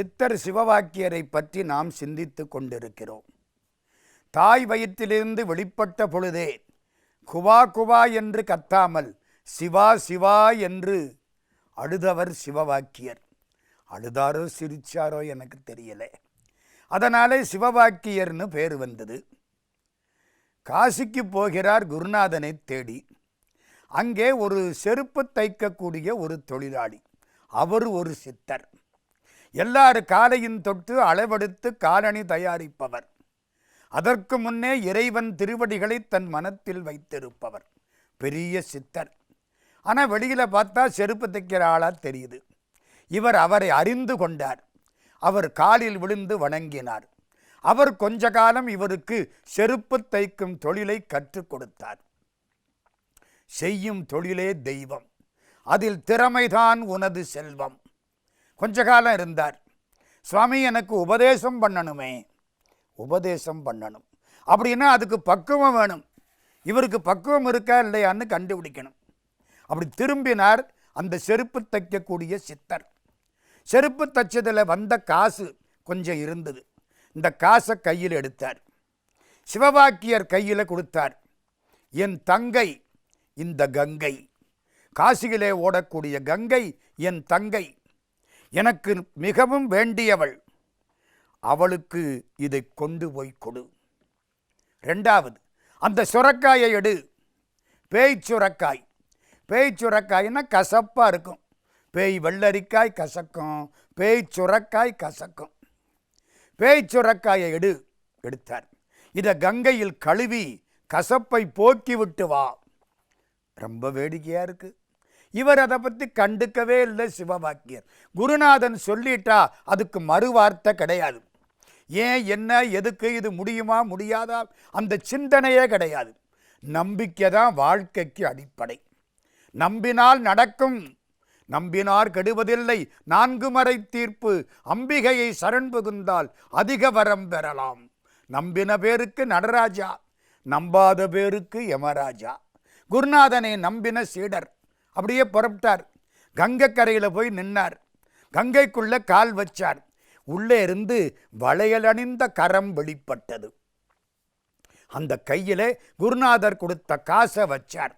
சித்தர் சிவவாக்கியரை பற்றி நாம் சிந்தித்து கொண்டிருக்கிறோம். தாய் வயிற்றிலிருந்து வெளிப்பட்ட பொழுதே குவா குவா என்று கத்தாமல் சிவா சிவா என்று அழுதவர் சிவவாக்கியர். அழுதாரோ சிரிச்சாரோ எனக்கு தெரியல. அதனாலே சிவவாக்கியர்னு பேர் வந்தது. காசிக்கு போகிறார் குருநாதனை தேடி. அங்கே ஒரு செருப்பு தைக்கக்கூடிய ஒரு தொழிலாளி. அவர் ஒரு சித்தர். எல்லார் காலையும் தொட்டு அளவெடுத்து காலணி தயாரிப்பவர். அதற்கு முன்னே இறைவன் திருவடிகளை தன் மனத்தில் வைத்திருப்பவர். பெரிய சித்தர். ஆனால் வெளியில் பார்த்தா செருப்பு தைக்கிற ஆளாக தெரியுது. இவர் அவரை அறிந்து கொண்டார். அவர் காலில் விழுந்து வணங்கினார். அவர் கொஞ்ச காலம் இவருக்கு செருப்பு தைக்கும் தொழிலை கற்றுக் கொடுத்தார். செய்யும் தொழிலே தெய்வம். அதில் திறமைதான் உனது செல்வம். கொஞ்ச காலம் இருந்தார். சுவாமி எனக்கு உபதேசம் பண்ணணுமே. உபதேசம் பண்ணணும். அப்படின்னா அதுக்கு பக்குவம் வேணும். இவருக்கு பக்குவம் இருக்கா இல்லையான்னு கண்டுபிடிக்கணும். அப்படி திரும்பினார் அந்த செருப்பு தைக்கக்கூடிய சித்தர். செருப்பு தைச்சதில் வந்த காசு கொஞ்சம் இருந்தது. இந்த காசை கையில் எடுத்தார். சிவவாக்கியர் கையில் கொடுத்தார். என் தங்கை இந்த கங்கை. காசியிலே ஓடக்கூடிய கங்கை என் தங்கை. எனக்கு மிகவும் வேண்டியவள். அவளுக்கு இதை கொண்டு போய் கொடு. ரெண்டாவது அந்த சுரக்காயை எடு. பேய் சுரக்காய். பேய் சுரக்காய்னா கசப்பாக இருக்கும். பேய் வெள்ளரிக்காய் கசக்கும். பேய் சுரக்காய் கசக்கும். பேய் சுரக்காயை எடு எடுத்தார். இதை கங்கையில் கழுவி கசப்பை போக்கி விட்டு வா. ரொம்ப வேடிக்கையாக இருக்குது இவர் அதை பற்றி கண்டுக்கவே இல்லை சிவபாக்கியர். குருநாதன் சொல்லிட்டா அதுக்கு மறுவார்த்தை கிடையாது. ஏன் என்ன எதுக்கு இது முடியுமா முடியாதா? அந்த சிந்தனையே கிடையாது. நம்பிக்கை தான் வாழ்க்கைக்கு அடிப்படை. நம்பினால் நடக்கும். நம்பினார் கெடுவதில்லை. நான்கு மறை தீர்ப்பு. அம்பிகையை சரண் புகுந்தால் அதிக வரம் பெறலாம். நம்பின பேருக்கு நடராஜா. நம்பாத பேருக்கு யமராஜா. குருநாதனை நம்பின சீடர். அப்படியே புறப்பட்டார். கங்கைக்கரையில் போய் நின்னார். கங்கைக்குள்ளே கால் வச்சார். உள்ளே இருந்து வளையல் அணிந்த கரம் வெளிப்பட்டது. அந்த கையில் குருநாதர் கொடுத்த காசை வச்சார்.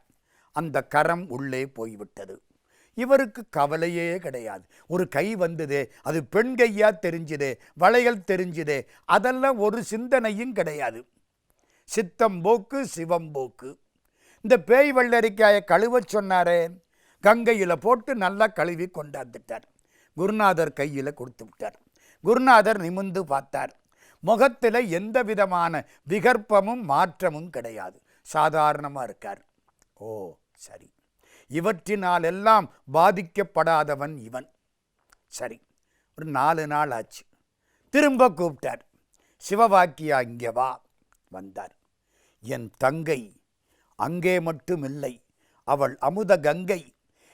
அந்த கரம் உள்ளே போய்விட்டது. இவருக்கு கவலையே கிடையாது. ஒரு கை வந்தது அது பெண் கையாக தெரிஞ்சுது வளையல் தெரிஞ்சுது அதெல்லாம் ஒரு சிந்தனையும் கிடையாது. சித்தம் போக்கு சிவம் போக்கு. இந்த பேய் வெள்ளரிக்காயை கழுவ சொன்னாரே கங்கையில் போட்டு நல்லா கழுவி கொண்டாந்துட்டார். குருநாதர் கையில் கொடுத்து விட்டார். குருநாதர் நிமிந்து பார்த்தார். முகத்தில் எந்த விதமான விகற்பமும் மாற்றமும் கிடையாது. சாதாரணமாக இருக்கார். ஓ சரி. இவற்றினால் எல்லாம் பாதிக்கப்படாதவன் இவன். சரி ஒரு நாலு நாள் ஆச்சு. திரும்ப கூப்பிட்டார். சிவவாக்கியா இங்கே வா வந்தார். என் தங்கை அங்கே மட்டும் இல்லை அவள் அமுத கங்கை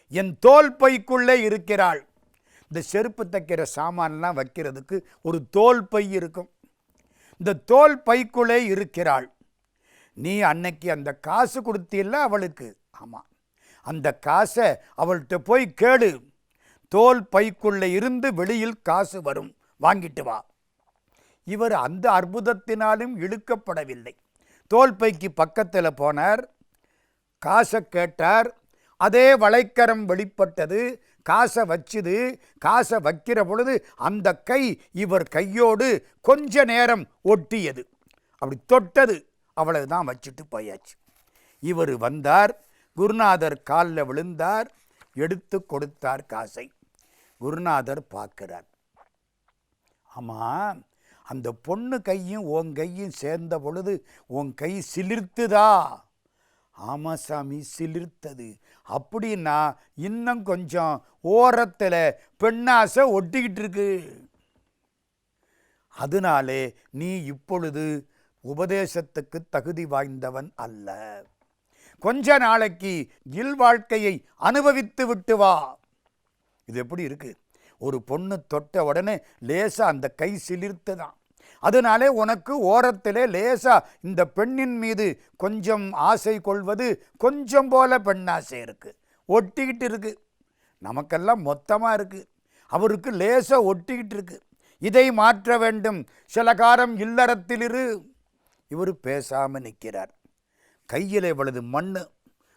என் தோல் பைக்குள்ளே இருக்கிறாள். இந்த செருப்பு தைக்கிற சாமான்லாம் வைக்கிறதுக்கு ஒரு தோல் பை இருக்கும். இந்த தோல் பைக்குள்ளே இருக்கிறாள். நீ அன்னைக்கு அந்த காசு கொடுத்தில்ல அவளுக்கு? ஆமாம் அந்த காசை அவள்கிட்ட போய் கேளு. தோல் பைக்குள்ளே இருந்து வெளியில் காசு வரும். வாங்கிட்டு வா. இவர் அந்த அற்புதத்தினாலும் இழுக்கப்படவில்லை. தோல் பைக்கு பக்கத்தில் போனார். காசை கேட்டார். அதே வளைக்கரம் வெளிப்பட்டது. காசை வச்சுது. காசை வைக்கிற பொழுது அந்த கை இவர் கையோடு கொஞ்ச நேரம் ஒட்டியது. அப்படி தொட்டது. அவ்வளவுதான் வச்சுட்டு போயாச்சு. இவர் வந்தார். குருநாதர் காலில் விழுந்தார். எடுத்து கொடுத்தார் காசை. குருநாதர் பார்க்கிறார். ஆமாம் அந்த பொண்ணு கையும் உன் கையும் சேர்ந்த பொழுது உன் கை சிலிர்த்துதா? ஆமாம் சாமி சிலிர்த்தது. அப்படின்னா இன்னும் கொஞ்சம் ஓரத்தில் பெண்ணாசை ஒட்டிக்கிட்டு இருக்கு. அதனாலே நீ இப்பொழுது உபதேசத்துக்கு தகுதி வாய்ந்தவன் அல்ல. கொஞ்ச நாளைக்கு இல் வாழ்க்கையை அனுபவித்து விட்டு வா. இது எப்படி இருக்கு? ஒரு பொண்ணு தொட்ட உடனே லேசா அந்த கை சிலிர்த்து தான் அதனாலே உனக்கு ஓரத்திலே லேசா இந்த பெண்ணின் மீது கொஞ்சம் ஆசை கொள்வது கொஞ்சம் போல பெண்ணாசை இருக்குது ஒட்டிக்கிட்டு இருக்கு. நமக்கெல்லாம் மொத்தமாக இருக்குது அவருக்கு லேசாக ஒட்டிக்கிட்டு இருக்கு. இதை மாற்ற வேண்டும். சில காலம் இல்லறத்திலிரு இவர் பேசாமல் நிற்கிறார் கையில் இவளது மண்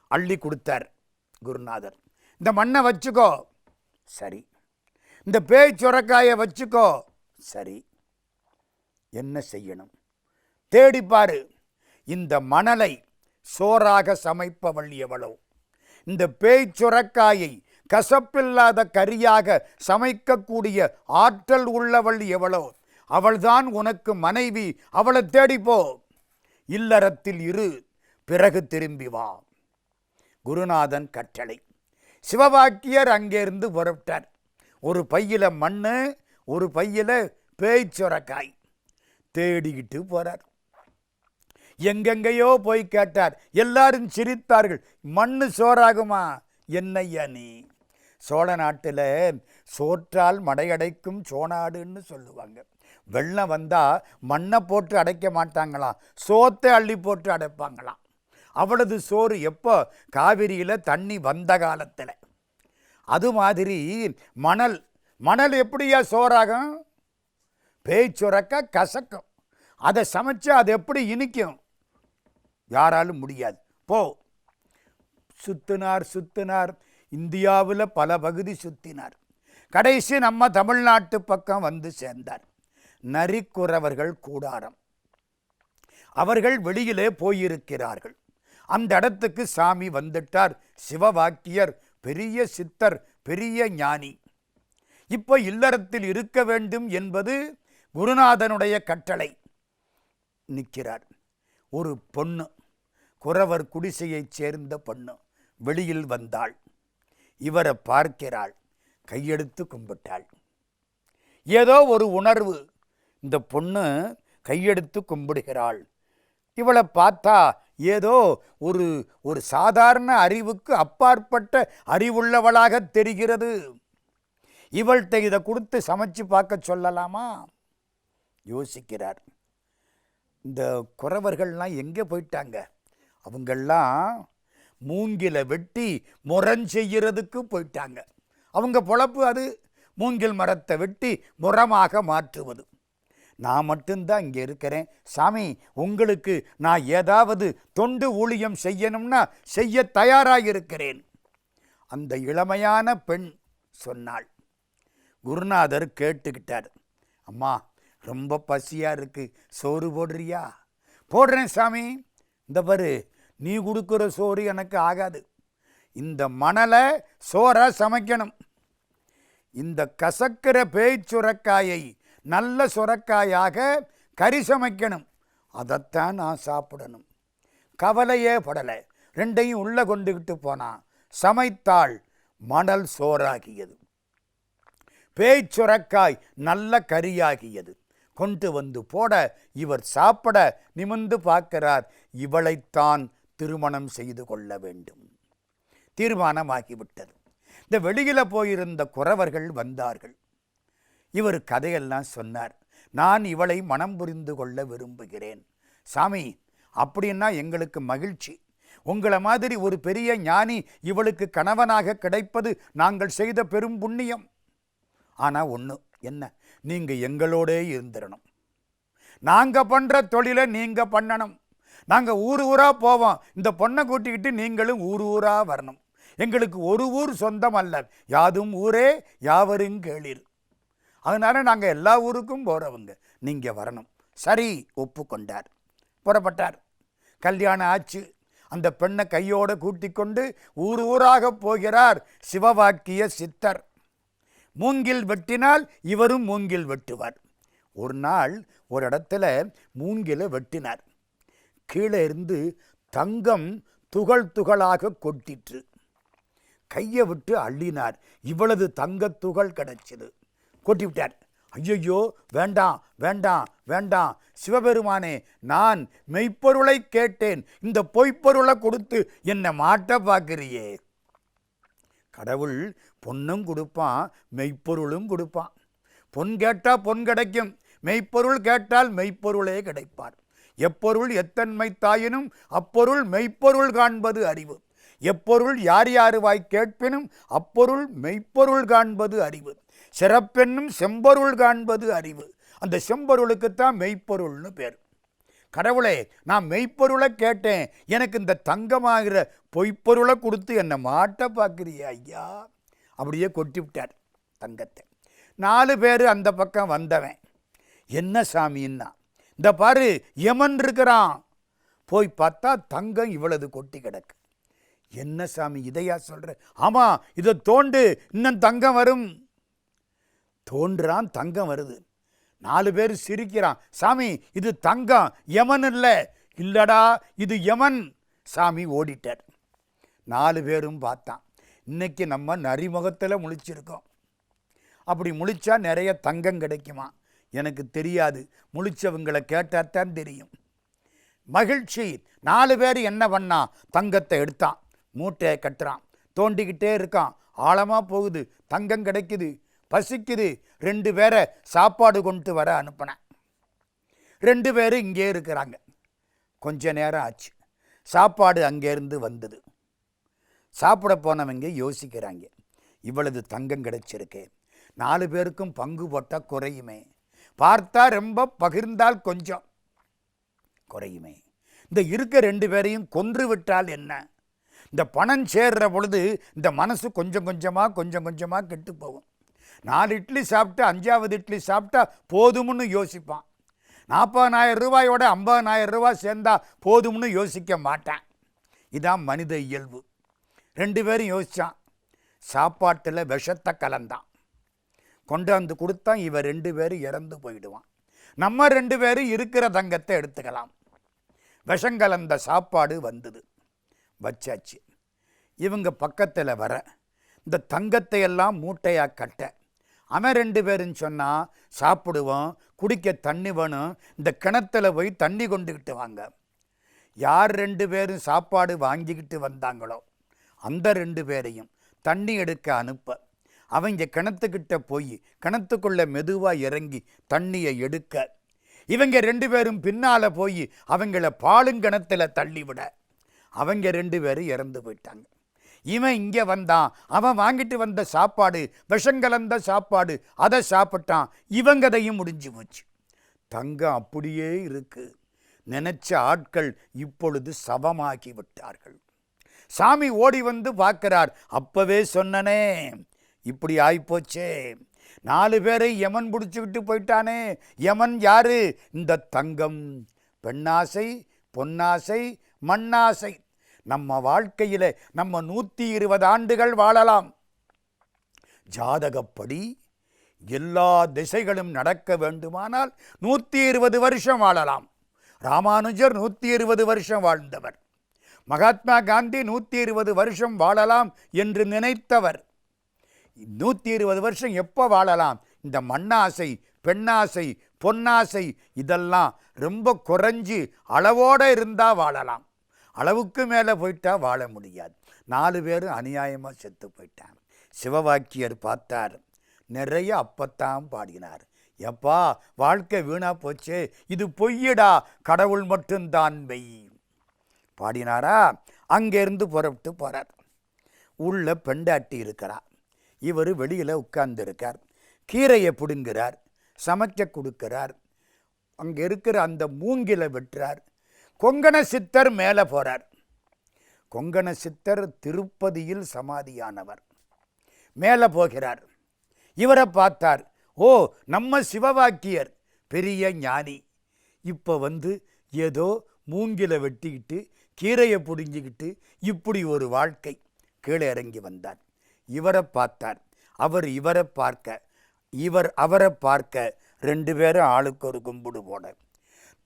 அள்ளி கொடுத்தார் குருநாதர். இந்த மண்ணை வச்சுக்கோ. சரி. இந்த பேய் சுரக்காயை வச்சுக்கோ. சரி. என்ன செய்யணும்? தேடிப்பாரு. இந்த மணலை சோறாக சமைப்பவள் எவளோ? இந்த பேய் சுரக்காயை கசப்பில்லாத கரியாக சமைக்கக்கூடிய ஆற்றல் உள்ளவள் எவளோ? அவள்தான் உனக்கு மனைவி அவளை தேடிப்போ இல்லறத்தில் இரு பிறகு திரும்பி வா. குருநாதன் கட்டளை. சிவவாக்கியர் அங்கேருந்து புறப்பட்டார். ஒரு பையில மண்ணு ஒரு பையில பேய் சுரக்காய். தேடிக்கிட்டு போகிறார் எங்கெங்கேயோ போய் கேட்டார். எல்லாரும் சிரித்தார்கள். மண்ணு சோறாகுமா? என்னய்யா நீ? சோழ நாட்டில் சோற்றால் மடையடைக்கும் சோனாடுன்னு சொல்லுவாங்க. வெள்ளம் வந்தால் மண்ணை போட்டு அடைக்க மாட்டாங்களாம் சோத்தை அள்ளி போட்டு அடைப்பாங்களாம் அவ்வளவு சோறு எப்போ காவிரியில் தண்ணி வந்த காலத்தில்? அது மாதிரி மணல். மணல் எப்படியா சோறாகும்? பேச்சுரக்க கசக்கும். அதை சமைச்சு அது எப்படி இனிக்கும்? யாராலும் முடியாது. போ. சுத்தினார் சுத்தினார். இந்தியாவில் பல பகுதி சுத்தினார். கடைசி நம்ம தமிழ்நாட்டு பக்கம் வந்து சேர்ந்தார். நரிக்குறவர்கள் கூடாரம். அவர்கள் வெளியிலே போயிருக்கிறார்கள். அந்த இடத்துக்கு சாமி வந்துட்டார். சிவவாக்கியர் பெரிய சித்தர் பெரிய ஞானி. இப்போ இல்லறத்தில் இருக்க வேண்டும் என்பது குருநாதனுடைய கட்டளை. நிற்கிறார். ஒரு பொண்ணு குறவர் குடிசையைச் சேர்ந்த பொண்ணு வெளியில் வந்தாள். இவரை பார்க்கிறாள் கையெடுத்து கும்பிட்டாள். ஏதோ ஒரு உணர்வு இந்த பொண்ணு கையெடுத்து கும்பிடுகிறாள். இவளை பார்த்தா ஏதோ ஒரு ஒரு சாதாரண அறிவுக்கு அப்பாற்பட்ட அறிவுள்ளவளாக தெரிகிறது. இவள்கிட்ட இதை கொடுத்து சமைச்சு பார்க்க சொல்லலாமா? யோசிக்கிறார். இந்த குறவர்கள்லாம் எங்கே போயிட்டாங்க? அவங்கெல்லாம் மூங்கில வெட்டி முரஞ்செய்யறதுக்கு போயிட்டாங்க. அவங்க பொழப்பு அது மூங்கில் மரத்தை வெட்டி முரமாக மாற்றுவது. நான் மட்டும்தான் இங்கே இருக்கிறேன். சாமி உங்களுக்கு நான் ஏதாவது தொண்டு ஊழியம் செய்யணும்னா செய்ய தயாராக இருக்கிறேன் அந்த இளமையான பெண் சொன்னாள். குருநாதர் கேட்டுக்கிட்டார். அம்மா ரொம்ப பசியாக இருக்குது சோறு போடுறியா? போடுறேன் சாமி. இந்த பாரு நீ கொடுக்குற சோறு எனக்கு ஆகாது. இந்த மணலை சோறாக சமைக்கணும். இந்த கசக்கிற பேய் சுரக்காயை நல்ல சுரக்காயாக கறி சமைக்கணும். அதைத்தான் நான் சாப்பிடணும். கவலையே படலை. ரெண்டையும் உள்ளே கொண்டுக்கிட்டு போனான் சமைத்தாள் மணல் சோறாகியது. பேய் சுரக்காய் நல்ல கறியாகியது. கொண்டு வந்து போட இவர் சாப்பிட நிமிர்ந்து பார்க்கிறார். இவளைத்தான் திருமணம் செய்து கொள்ள வேண்டும். தீர்மானமாகிவிட்டது. இந்த வெளியில் போயிருந்த குறவர்கள் வந்தார்கள். இவர் கதையெல்லாம் சொன்னார். நான் இவளை மனம் புரிந்து கொள்ள விரும்புகிறேன். சாமி அப்படின்னா எங்களுக்கு மகிழ்ச்சி. உங்களை மாதிரி ஒரு பெரிய ஞானி இவளுக்கு கணவனாக கிடைப்பது நாங்கள் செய்த பெரும் புண்ணியம். ஆனால் ஒன்று என்ன? நீங்கள் எங்களோடே இருந்துடணும் நாங்கள் பண்ணுற தொழிலை நீங்கள் பண்ணணும். நாங்கள் ஊர் ஊராக போவோம். இந்த பொண்ணை கூட்டிக்கிட்டு நீங்களும் ஊர் ஊராக வரணும். எங்களுக்கு ஒரு ஊர் சொந்தம் அல்ல. யாதும் ஊரே யாவரும் கேளிர். அதனால் நாங்கள் எல்லா ஊருக்கும் போகிறவங்க நீங்கள் வரணும். சரி ஒப்புக்கொண்டார். புறப்பட்டார். கல்யாணம் ஆச்சு. அந்த பெண்ணை கையோடு கூட்டிக் கொண்டு ஊர் ஊராக போகிறார் சிவவாக்கிய சித்தர். மூங்கில் வெட்டினால் இவரும் மூங்கில் வெட்டுவார். ஒரு நாள் ஒரு இடத்துல மூங்கிலை வெட்டினார். கீழே இருந்து தங்கம் துகள் துகளாக கொட்டிற்று. கையை விட்டு அள்ளினார். இவ்வளவு தங்கத் துகள் கிடைச்சது. கொட்டி விட்டார் ஐயையோ வேண்டாம் வேண்டாம் வேண்டாம். சிவபெருமானே நான் மெய்ப்பொருளை கேட்டேன். இந்த பொய்ப்பொருளை கொடுத்து என்னை மாட்ட பார்க்கிறியே கடவுள் பொண்ணும் கொடுப்பான் மெய்ப்பொருளும் கொடுப்பான். பொன் கேட்டால் பொன் கிடைக்கும் மெய்ப்பொருள் கேட்டால் மெய்ப்பொருளே கிடைப்பார். எப்பொருள் எத்தன்மை தாயினும் அப்பொருள் மெய்ப்பொருள் காண்பது அறிவு. எப்பொருள் யார் யாருவாய் கேட்பினும் அப்பொருள் மெய்ப்பொருள் காண்பது அறிவு. சிறப்பென்னும் செம்பொருள் காண்பது அறிவு. அந்த செம்பொருளுக்குத்தான் மெய்ப்பொருள்னு பேர். கடவுளே நான் மெய்ப்பொருளை கேட்டேன். எனக்கு இந்த தங்கமாகிற பொய்ப்பொருளை கொடுத்து என்னை மாட்ட பார்க்குறிய? ஐயா. அப்படியே கொட்டி விட்டார் தங்கத்தை. நாலு பேர் அந்த பக்கம் வந்தவன். என்ன சாமின்னா இந்த பாரு யமன் இருக்கிறான். போய் பார்த்தா தங்கம் இவ்வளவு கொட்டி கிடக்கு. என்ன சாமி இதையா சொல்கிற ஆமாம் இதை தோண்டு இன்னும் தங்கம் வரும். தோன்றான் தங்கம் வருது. நாலு பேர் சிரிக்கிறான். சாமி இது தங்கம் யமன் இல்லை. இல்லடா இது யமன். சாமி ஓடிட்டார். நாலு பேரும் பார்த்தான். இன்றைக்கி நம்ம நரிமுகத்தில் முழிச்சிருக்கோம். அப்படி முழிச்சா நிறைய தங்கம் கிடைக்குமா? எனக்கு தெரியாது. முழிச்சவங்களை கேட்டாத்தான் தெரியும். மகிழ்ச்சி. நாலு பேர் என்ன பண்ணா? தங்கத்தை எடுத்தான். மூட்டையை கட்டுறான். தோண்டிக்கிட்டே இருக்கான். ஆழமாக போகுது. தங்கம் கிடைக்குது. பசிக்குது. ரெண்டு பேரை சாப்பாடு கொண்டு வர அனுப்பினேன். ரெண்டு பேரும் இங்கே இருக்கிறாங்க. கொஞ்ச நேரம் ஆச்சு. சாப்பாடு அங்கேருந்து வந்தது. சாப்பிட போனவங்க யோசிக்கிறாங்க. இவ்வளவு தங்கம் கிடைச்சிருக்கு. நாலு பேருக்கும் பங்கு போட்டால் குறையுமே. பார்த்தா ரொம்ப பகிர்ந்தால் கொஞ்சம் குறையுமே. இந்த இருக்க ரெண்டு பேரையும் கொன்று விட்டால் என்ன? இந்த பணம் சேர்ற பொழுது இந்த மனசு கொஞ்சம் கொஞ்சமாக கொஞ்சம் கொஞ்சமாக கெட்டு போகும். நாலு இட்லி சாப்பிட்டு அஞ்சாவது இட்லி சாப்பிட்டா போதும்னு யோசிப்பான். நாற்பதனாயிரம் ரூபாயோட ஐம்பதனாயிரம் ரூபாய் சேர்ந்தா போதும்னு யோசிக்க மாட்டேன். இதான் மனித இயல்பு. ரெண்டு பேரும் யோசித்தான் சாப்பாட்டில் விஷத்தை கலந்தான். கொண்டாந்து கொடுத்தா இவன் ரெண்டு பேரும் இறந்து போயிடுவான். நம்ம ரெண்டு பேரும் இருக்கிற தங்கத்தை எடுத்துக்கலாம். விஷம் கலந்த சாப்பாடு வந்தது. வச்சாச்சு. இவங்க பக்கத்தில் வர இந்த தங்கத்தை எல்லாம் மூட்டையாக கட்ட அவன் ரெண்டு பேரும் சொன்னால் சாப்பிடுவோம் குடிக்க தண்ணி வேணும் இந்த கிணத்துல போய் தண்ணி கொண்டுக்கிட்டு வாங்க. யார் ரெண்டு பேரும் சாப்பாடு வாங்கிக்கிட்டு வந்தாங்களோ அந்த ரெண்டு பேரையும் தண்ணி எடுக்க அனுப்ப. அவங்க கிணத்துக்கிட்ட போய் கிணத்துக்குள்ளே மெதுவாக இறங்கி தண்ணியை எடுக்க. இவங்க ரெண்டு பேரும் பின்னால் போய் அவங்கள பாலுங்கிணத்தில் தள்ளிவிட. அவங்க ரெண்டு பேரும் இறந்து போயிட்டாங்க. இவன் இங்கே வந்தான். அவன் வாங்கிட்டு வந்த சாப்பாடு விஷங்கலந்த சாப்பாடு அதை சாப்பிட்டான். இவங்கதையும் முடிஞ்சு போச்சு. தங்கம் அப்படியே இருக்கு. நினைச்ச ஆட்கள் இப்பொழுது சவமாகி விட்டார்கள். சாமி ஓடி வந்து பார்க்கிறார். அப்பவே சொன்னனே இப்படி ஆயிப்போச்சே. நாலு பேரை யமன் பிடிச்சிக்கிட்டு போயிட்டானே. யமன் யாரு? இந்த தங்கம். பெண்ணாசை பொன்னாசை மண்ணாசை. நம்ம வாழ்க்கையில் நம்ம நூற்றி இருபது ஆண்டுகள் வாழலாம். ஜாதகப்படி எல்லா திசைகளும் நடக்க வேண்டுமானால் நூற்றி இருபது வருஷம் வாழலாம். ராமானுஜர் நூற்றி இருபது வருஷம் வாழ்ந்தவர். மகாத்மா காந்தி நூற்றி இருபது வருஷம் வாழலாம் என்று நினைத்தவர். நூற்றி இருபது வருஷம் எப்போ வாழலாம்? இந்த மண்ணாசை பெண்ணாசை பொன்னாசை இதெல்லாம் ரொம்ப குறைஞ்சி அளவோடு இருந்தால் வாழலாம். அளவுக்கு மேலே போயிட்டால் வாழ முடியாது. நாலு பேரும் அநியாயமாக செத்து போயிட்டாங்க. சிவவாக்கியர் பார்த்தார். நிறைய அப்பத்தான் பாடினார். எப்பா வாழ்க்கை வீணாக போச்சு. இது பொய்யடா. கடவுள் மட்டும்தான் மெய். பாடினாரா? அங்கேருந்து புறப்பட்டு போகிறார் உள்ள பெண்டாட்டி இருக்கிறார் இவர் வெளியில் உட்கார்ந்துருக்கார். கீரையை பிடுங்கிறார். சமைக்க கொடுக்கிறார். அங்கே இருக்கிற அந்த மூங்கில வெட்டுறார். கொங்கண சித்தர் மேலே போகிறார் கொங்கண சித்தர் திருப்பதியில் சமாதியானவர். மேலே போகிறார். இவரை பார்த்தார். ஓ நம்ம சிவவாக்கியர் பெரிய ஞானி. இப்போ வந்து ஏதோ மூங்கில வெட்டிக்கிட்டு கீரையை புடிஞ்சிக்கிட்டு இப்படி ஒரு வாழ்க்கை கீழே இறங்கி வந்தார். இவரை பார்த்தார். அவர் இவரை பார்க்க இவர் அவரை பார்க்க ரெண்டு பேரும் ஆளுக்கு ஒரு கும்பிடு போட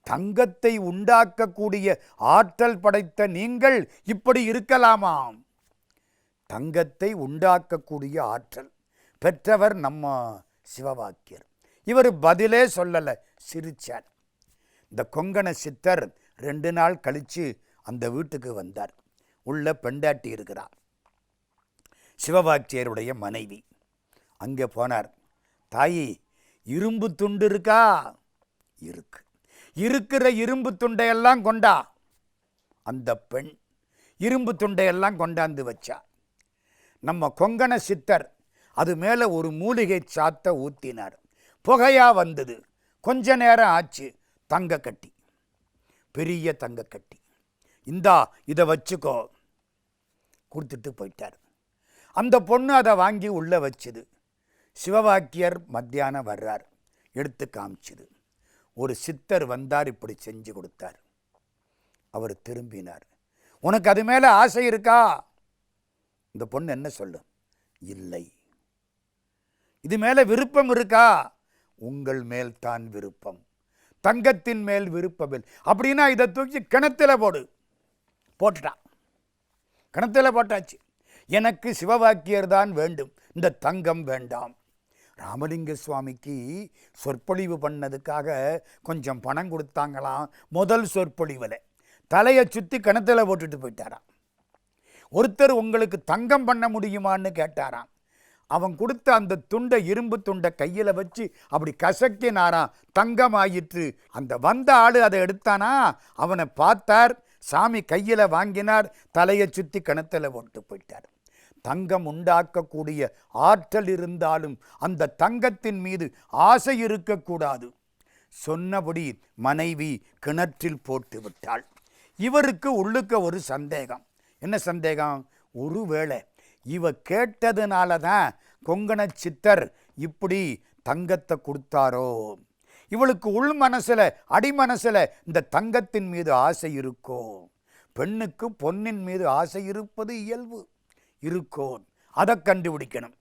தங்கத்தை உண்டாக்கக்கூடிய ஆற்றல் படைத்த நீங்கள் இப்படி இருக்கலாமாம்? தங்கத்தை உண்டாக்கக்கூடிய ஆற்றல் பெற்றவர் நம்ம சிவவாக்கியர் இவர் பதிலே சொல்லலை சிரிச்சார். இந்த கொங்கண சித்தர் ரெண்டு நாள் கழித்து அந்த வீட்டுக்கு வந்தார். உள்ள பெண்டாட்டி இருக்கிறார் சிவபாக்கியருடைய மனைவி. அங்கே போனார். தாயி இரும்பு துண்டு இருக்கா? இருக்கு. இருக்கிற இரும்பு துண்டையெல்லாம் கொண்டா? அந்த பெண் இரும்பு துண்டையெல்லாம் கொண்டாந்து வச்சா. நம்ம கொங்கண சித்தர் அது மேலே ஒரு மூலிகை சாத்த ஊற்றினார் புகையாக வந்தது. கொஞ்ச நேரம் ஆச்சு தங்க கட்டி. பெரிய தங்க கட்டி. இந்தா இதை வச்சுக்கோ. கொடுத்துட்டு போயிட்டார். அந்த பொண்ணு அதை வாங்கி உள்ளே வச்சுது. சிவவாக்கியர் மத்தியானம் வர்றார். எடுத்து காமிச்சுது. ஒரு சித்தர் வந்தார் இப்படி செஞ்சு கொடுத்தார். அவர் திரும்பினார். உனக்கு அது மேலே ஆசை இருக்கா? இந்த பொண்ணு என்ன சொல்லும்? இல்லை. இது மேலே விருப்பம் இருக்கா? உங்கள் மேல் தான் விருப்பம். தங்கத்தின் மேல் விருப்பமில். அப்படின்னா இதை தூக்கி கிணத்துல போடு. போட்டுட்டான் கிணத்துல போட்டாச்சு. எனக்கு சிவவாக்கியர் தான் வேண்டும். இந்த தங்கம் வேண்டாம். ராமலிங்க சுவாமிக்கு சொற்பொழிவு பண்ணதுக்காக கொஞ்சம் பணம் கொடுத்தாங்களாம் முதல் சொற்பொழிவில். தலையை சுற்றி கிணத்துல போட்டுட்டு போயிட்டாராம். ஒருத்தர் உங்களுக்கு தங்கம் பண்ண முடியுமான்னு கேட்டாராம். அவன் கொடுத்த அந்த துண்டை இரும்பு துண்டை கையில் வச்சு அப்படி கசக்கினாராம். தங்கம் ஆயிற்று அந்த வந்த ஆள் அதை எடுத்தானா? அவனை பார்த்தார். சாமி கையில் வாங்கினார். தலையை சுற்றி கிணத்துல போட்டு போயிட்டார். தங்கம் உண்டாக்கக்கூடிய ஆற்றல் இருந்தாலும் அந்த தங்கத்தின் மீது ஆசை இருக்கக்கூடாது. சொன்னபடி மனைவி கிணற்றில் போட்டு விட்டாள். இவருக்கு உள்ளுக்க ஒரு சந்தேகம். என்ன சந்தேகம்? ஒருவேளை இவ கேட்டதுனால தான் கொங்கண சித்தர் இப்படி தங்கத்தை கொடுத்தாரோ? இவளுக்கு உள் மனசில் அடிமனசில் இந்த தங்கத்தின் மீது ஆசை இருக்கோ? பெண்ணுக்கு பொன்னின் மீது ஆசை இருப்பது இயல்பு. இருக்கோம் அதை கண்டுபிடிக்கணும்.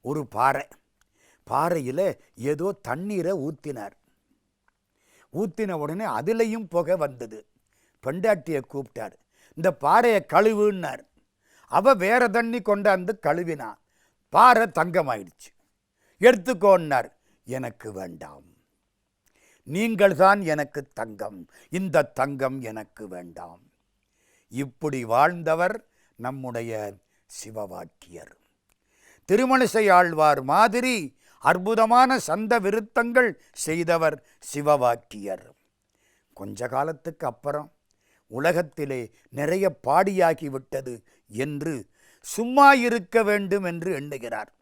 ஒரு பாறை. பாறையில் ஏதோ தண்ணீரை ஊற்றினார் ஊற்றின உடனே அதுலேயும் புகை வந்தது. பெண்டாட்டியை கூப்பிட்டார். இந்த பாறையை கழுவுன்னார். அவ வேற தண்ணி கொண்டாந்து கழுவினா பாறை தங்கமாயிடுச்சு. எடுத்துக்கோன்னார். எனக்கு வேண்டாம். நீங்கள் தான் எனக்கு தங்கம். இந்த தங்கம் எனக்கு வேண்டாம். இப்படி வாழ்ந்தவர் நம்முடைய சிவவாக்கியர். திருமணிசை ஆழ்வார் மாதிரி அற்புதமான சந்த விருத்தங்கள் செய்தவர் சிவவாக்கியர். கொஞ்ச காலத்துக்கு அப்புறம் உலகத்திலே நிறைய பாடியாகிவிட்டது என்று சும்மா இருக்க வேண்டும் என்று எண்ணுகிறார்.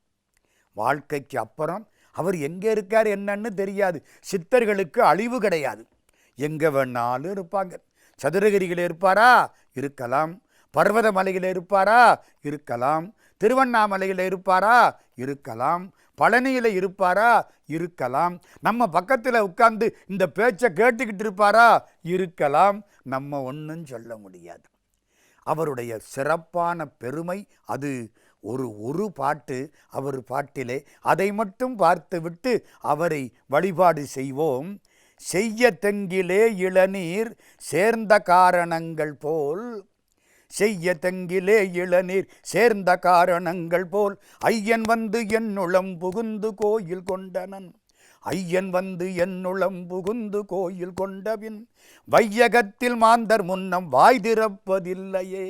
வாழ்க்கைக்கு அப்புறம் அவர் எங்கே இருக்கார் என்னன்னு தெரியாது. சித்தர்களுக்கு அழிவு கிடையாது. எங்கே வேணாலும் இருப்பாங்க. சதுரகிரியில் இருப்பாரா? இருக்கலாம். பர்வத மலையில் இருப்பாரா? இருக்கலாம். திருவண்ணாமலையில் இருப்பாரா? இருக்கலாம். பழனியில் இருப்பாரா? இருக்கலாம். நம்ம பக்கத்தில் உட்கார்ந்து இந்த பேச்சை கேட்டுக்கிட்டு இருப்பாரா? இருக்கலாம். நம்ம ஒன்றும் சொல்ல முடியாது. அவருடைய சிறப்பான பெருமை அது. ஒரு ஒரு பாட்டு அவர் பாட்டிலே. அதை மட்டும் பார்த்துவிட்டு அவரை வழிபாடு செய்வோம். செய்ய தெங்கிலே இளநீர் சேர்ந்த காரணங்கள் போல் செய்ய தெங்கிலே இளநீர் சேர்ந்த காரணங்கள் போல் ஐயன் வந்து என்னுளம் புகுந்து கோயில் கொண்டனன். ஐயன் வந்து என்னுளம் புகுந்து கோயில் கொண்டபின் வையகத்தில் மாந்தர் முன்னம் வாய் திறப்பதில்லையே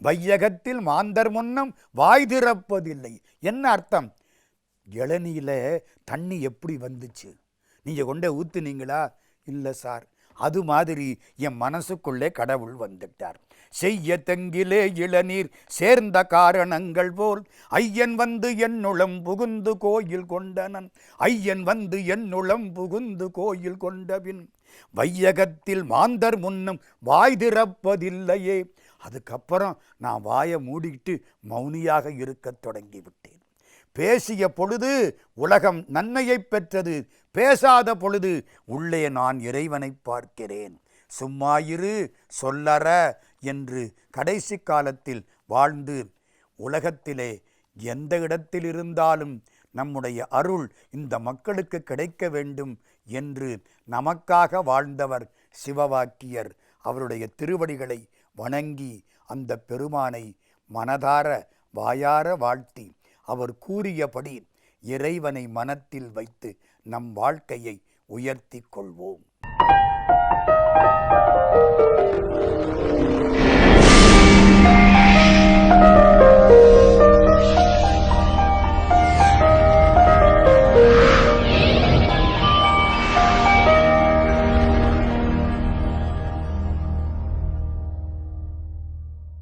வையகத்தில் மாந்தர் முன்னம் வாய் திறப்பதில்லை என்ன அர்த்தம்? இளநியில் தண்ணி எப்படி வந்துச்சு? நீங்கள் கொண்டே ஊத்துனீங்களா? இல்லை சார். அது மாதிரி என் மனசுக்குள்ளே கடவுள் வந்துட்டார். செய்ய தெங்கிலே இளநீர் சேர்ந்த காரணங்கள் போல் ஐயன் வந்து என்னுளம் புகுந்து கோயில் கொண்டனன். ஐயன் வந்து என்னுளம் புகுந்து கோயில் கொண்டபின். வையகத்தில் மாந்தர் முன்னும் வாய் திறப்பதில்லையே. அதுக்கப்புறம் நான் வாயை மூடிக்கிட்டு மௌனியாக இருக்கத் தொடங்கிவிட்டேன். பேசிய பொழுது உலகம் நன்மையை பெற்றது. பேசாத பொழுது உள்ளே நான் இறைவனை பார்க்கிறேன். சும்மாயிரு சொல்லற என்று கடைசி காலத்தில் வாழ்ந்து உலகத்திலே எந்த இடத்தில் இருந்தாலும் நம்முடைய அருள் இந்த மக்களுக்கு கிடைக்க வேண்டும் என்று நமக்காக வாழ்ந்தவர் சிவவாக்கியர். அவருடைய திருவடிகளை வணங்கி அந்த பெருமானை மனதார வாயார வாழ்த்தி அவர் கூறியபடி இறைவனை மனத்தில் வைத்து நம் வாழ்க்கையை உயர்த்தி கொள்வோம்.